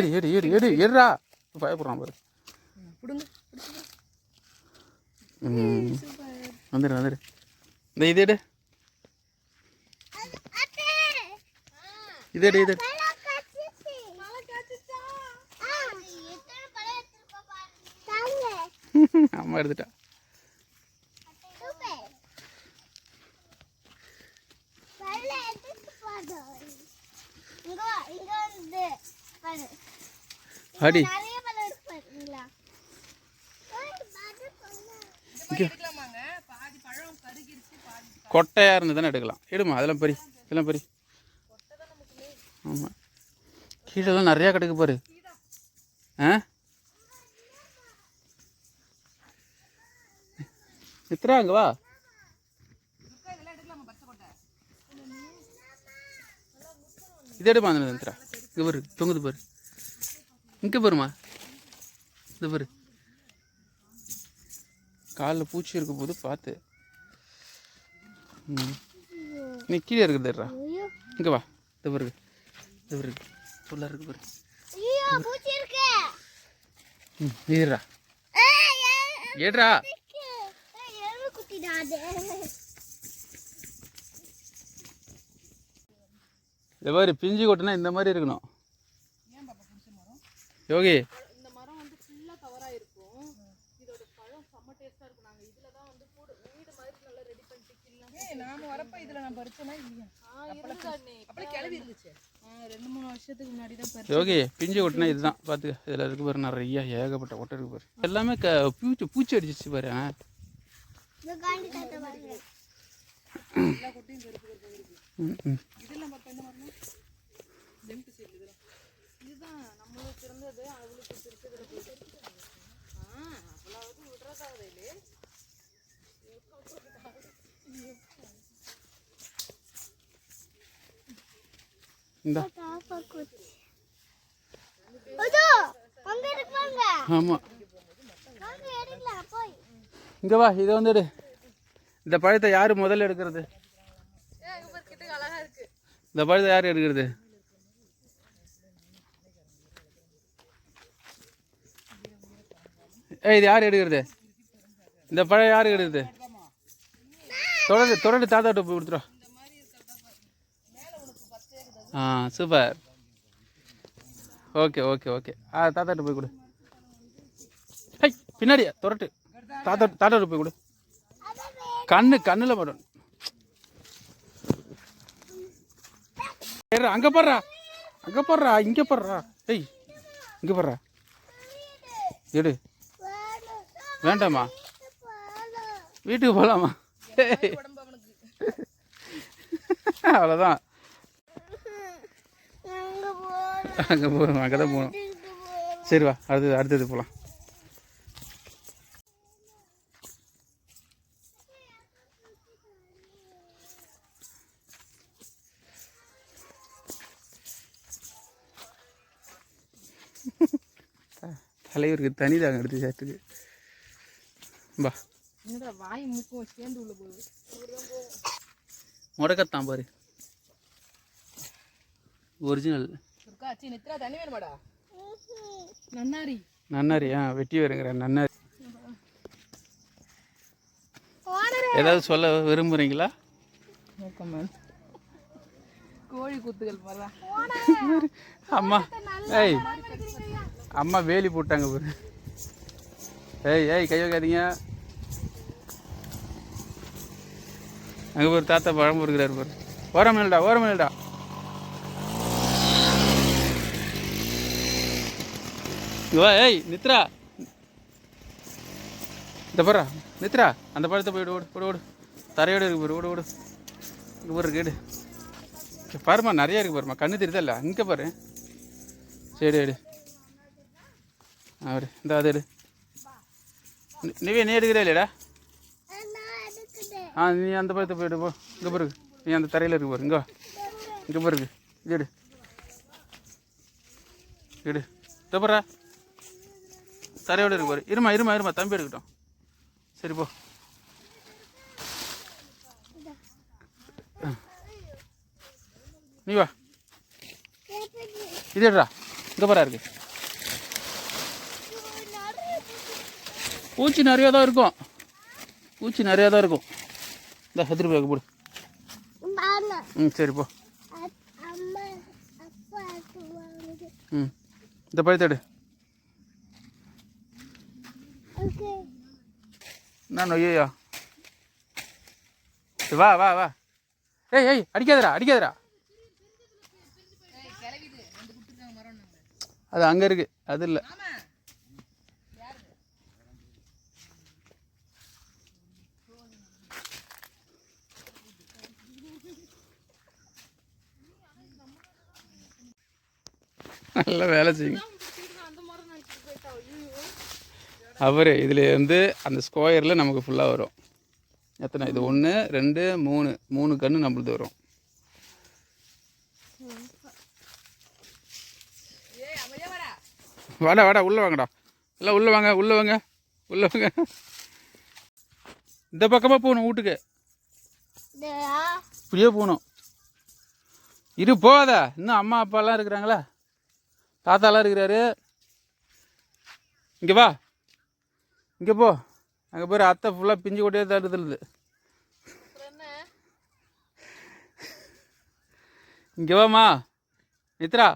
ஏடி ஏடி ஏடி ஏடி ஏடி ஏடுறா பயப்படுறான் பாரு. வந்துடு வந்துடு இந்த இது எடு. இது எடு இது எடு. அம்மா எடுத்துட்டா. அடி எடுக்கலாமாங்க பாதி பழம் கருகிருச்சு பாதி கொட்டையாக இருந்து தானே எடுக்கலாம். எடுமா அதெல்லாம் பறி இதெல்லாம் பறி. ஆமாம் கீழெல்லாம் நிறையா கிடக்கு பாரு. ஆ? நித்ரா அங்கே வா. இது எடுமா அந்த நித்ரா இங்கே பாரு தொங்குது பாரு. இங்கே பாருமா இது பாரு. காலில் பூச்சி இருக்க போது பார்த்து ம். நீ கீழே இருக்குதுடா இங்கே வா. இது பாரு. இது பாரு. ஃபுல்லாக இருக்கு பாரு. ஏறா ஏடுறா இந்த மாதிரி பிஞ்சு கொட்டினா இந்த மாதிரி இருக்கணும். யோகி. இந்த மரம் வந்து ஃபுல்லாக கவராக இருக்கும் இதோட பழம் செம்ம டேஸ்ட்டாக இருக்கும். நாங்கள் இதில் தான் வந்து கூட வீடு மாதிரி நல்லா ரெடி பண்ணிட்டு கில்லாம் ஏ நாம வரப்ப இதில் நான் பறிச்சோன்னா இல்லையா? அப்பளம் கிளவி இருந்துச்சு. ரெண்டு மூணு வருஷத்துக்கு முன்னாடி தான் பறிச்சேன். யோகி பிஞ்சு கொட்டினா இதுதான். பார்த்துக்க இதில் இருக்கு பாரு நிறைய ஏகப்பட்ட கொட்டை இருக்கு பாரு. எல்லாமே க பூச்சி பூச்சி அடிச்சிச்சு பாரு. இதெல்லாம் பார்த்தா என்ன மரம் ஜெம்ட் சீல் இதெல்லாம் இதுதான் அவளுக்கு ஆ அவ்வளவு இல்லையே இந்தா ஆமாம் இங்கே வா இதை வந்து எடு. இந்த பழத்தை யார் முதல்ல எடுக்கிறது? கிட்ட அழகா இருக்கு. இந்த பழத்தை யார் எடுக்கிறது? ஏய் இது யார் எடுக்கிறது? இந்த பழம் யார் எடுக்கிறது? தொடர்ந்து தொடர்ந்து தாத்தாட்ட போய் கொடுத்துரும் ஆ சூப்பர். Okay okay okay. ஆ தாத்தாட்ட போய் கொடு. ஹை பின்னாடியா தொரட்டு. தாத்தா தாத்தாட்ட போய் கொடு. கண்ணு கண்ணில் மட்டும் அங்கே போடுறா. அங்கே போடுறா இங்கே போடுறா. ஏய் இங்கே போடுறா. எடு. வேண்டாமா வீட்டுக்கு போகலாமா அவ்வளோதான் அங்கே போகணும் அங்கே தான் போகணும். சரி வா அடுத்தது அடுத்தது போகலாம் தலைவருக்கு தனி தாங்க எடுத்து சேர்த்துக்கு. பா வாய் மூக்கும் சேர்ந்து உள்ள போகுது. முடக்கத்தான் பாரு. ஒரிஜினல் தண்ணி வேணுமாடா? நன்னாரி. நன்னாரி ஆ வெட்டி வருங்கிறேன் நன்னாரி. ஏதாவது சொல்ல விரும்புகிறீங்களா கோழி குத்துகள் பாரா அம்மா ஏய். அம்மா வேலி போட்டாங்க பாரு. ஏய் ஏய் கை வைக்காதீங்க. அங்கே ஒரு தாத்தா பழம் இருக்கிறாரு பாரு. ஓரம் மேல்டா ஓரம் இல்லடா ஏய் நித்ரா. இந்த பாரு நித்ரா அந்த பழத்தை போய் ஓடு ஓடு ஓடு. தரையோடு இருக்கு பாரு ஓடு ஓடு. இங்கே பாரு கேடு பாருமா பாரும்மா நிறைய இருக்கு பாரும்மா. கண்ணு தெரியுதல்ல இங்கே பாரு. சரி எடு அவரு இந்த அது எடு நி- நீ எடுக்கிறே இல்லையடா? ஆ நீ அந்த பக்கத்தை போயிடு போ. இங்கே பாருங்க நீ அந்த தரையில் இருக்கு பாரு. இங்கே இங்கே பாருங்க இது எடு தப்புறா தரையோடு இருக்கு பாரு. இருமா இருமா இருமா. தம்பி எடுக்கட்டும் சரி போ. நீ வா. இது எடுறா. இங்கே பாரா இருக்கு. பூச்சி நிறையா தான் இருக்கும். பூச்சி நிறையா தான் இருக்கும். ஹெதிரி பேக் போடு. ம் சரி போ. ம் இந்த பழத்தை எடு நான் ஐயோ வா வா வா. ஏய் ஏய் அடிக்காதடா அடிக்காதடா. அது அங்கே இருக்கு அது இல்லை. நல்ல வேலை ஐயோ அவர் இதில் வந்து அந்த ஸ்கொயரில் நமக்கு ஃபுல்லாக வரும். எத்தனை? இது ஒன்று ரெண்டு மூணு. மூணு கன்று நம்மளுது வரும். வாடா. வாடா உள்ளே வாங்கடா. எல்லாம் உள்ளே வாங்க உள்ளே வாங்க உள்ளே வாங்க. இந்த பக்கமாக போகணும் வீட்டுக்கு. இப்படியே போகணும். இரு போகாத. இன்னும் அம்மா அப்பாலாம் இருக்கிறாங்களா? தாத்தாலாம் இருக்கிறாரு. இங்கே வா. இங்கே போ. அங்கே போய் அத்தை ஃபுல்லாக பிஞ்சு கொட்டே தருதுலுது இங்கே வாம்மா. நித்ரா.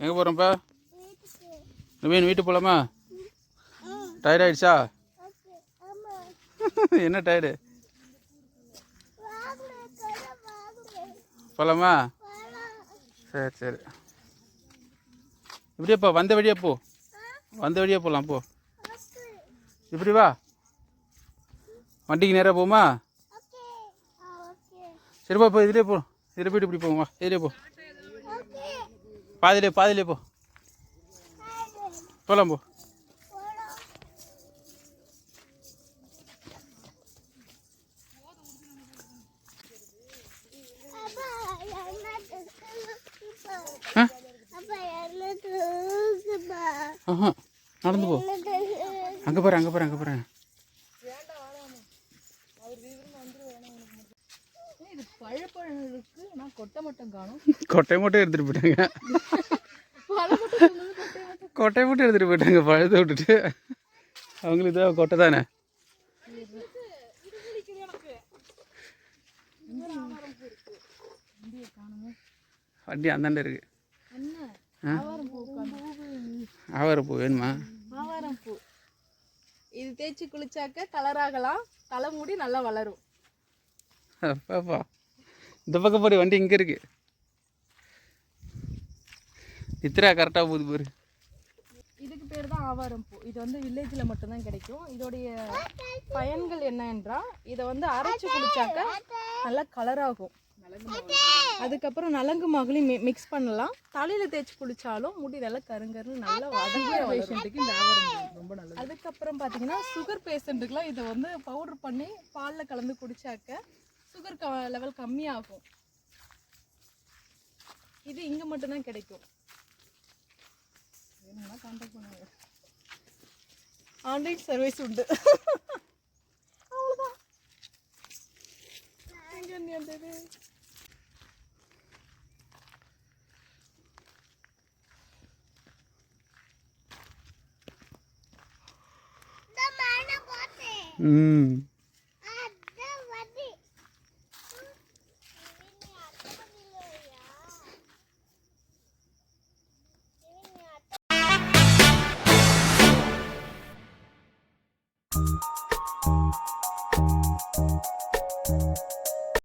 எங்கே போகிறோம்ப்பா நவீன் வீட்டுக்கு போகலாமா டயர்ட் ஆயிடுச்சா என்ன டயர்டு? போகலாமா சரி சரி. இப்படியே போ வந்த வழியா போ. வந்த வழியே போகலாம் போ. இப்படி வா. வண்டிக்கு நேராக போமா? சரி போ போ இதுலேயே போ. இதில் போயிட்டு இப்படி போவோம். வா இதுலேயே போ. பாதிலே பாதிலே போ. போகலாம் போ. நடந்து போ. அங்கே பாரு அங்கே பாரு அங்கே பாரு ஏய், இது பழப்பழம் இருக்கு நான் கொட்டை மட்டும் எடுத்துகிட்டு போயிட்டாங்க. கொட்டை மட்டும் எடுத்துகிட்டு போயிட்டாங்க பழத்தை விட்டுட்டு. அவங்களுக்கு தான் கொட்டை தானே? வண்டி அந்தாண்ட இருக்கு. என்ன? ஆவாரம் பூ உட்காந்து. ஆவார பூ வேணுமா? ஆவாரம் பூ இது தேய்ச்சி குளிச்சாக்க கலர் ஆகலாம். தலைமுடி நல்லா வளரும். பாப்பா இந்த பக்கம் பாரு வண்டி இங்கே இருக்கு. நித்ரா கரெக்டாக போகுது பாரு. இதுக்கு பேர் தான் ஆவாரம் பூ. இது வந்து வில்லேஜில் மட்டும்தான் கிடைக்கும். இதோடைய பயன்கள் என்ன என்றால் இதை வந்து அரைச்சி குளிச்சாக்க நல்லா கலராகும் அதுக்கப்புறம் நலங்கு மகளிர் மிக்ஸ் பண்ணலாம். தலையில் தேய்ச்சி குளிச்சாலும் முடி நல்லா கருங்கருன்னு நல்லா வதங்கிற பேஷண்ட்டுக்கு இந்த ஆவாரம் ரொம்ப நல்லது அதுக்கப்புறம் பார்த்தீங்கன்னா சுகர் பேஷண்ட்டுக்குலாம் இதை வந்து பவுடர் பண்ணி பாலில் கலந்து குடிச்சாக்க சுகர் லெவல் கம்மியாகும். இது இங்க மட்டும்தான் கிடைக்கும். கான்டாக்ட் பண்ணுங்க. ஆன்லைன் சர்வீஸ் உண்டு. அவ்வளோதான் எங்க அந்த இது?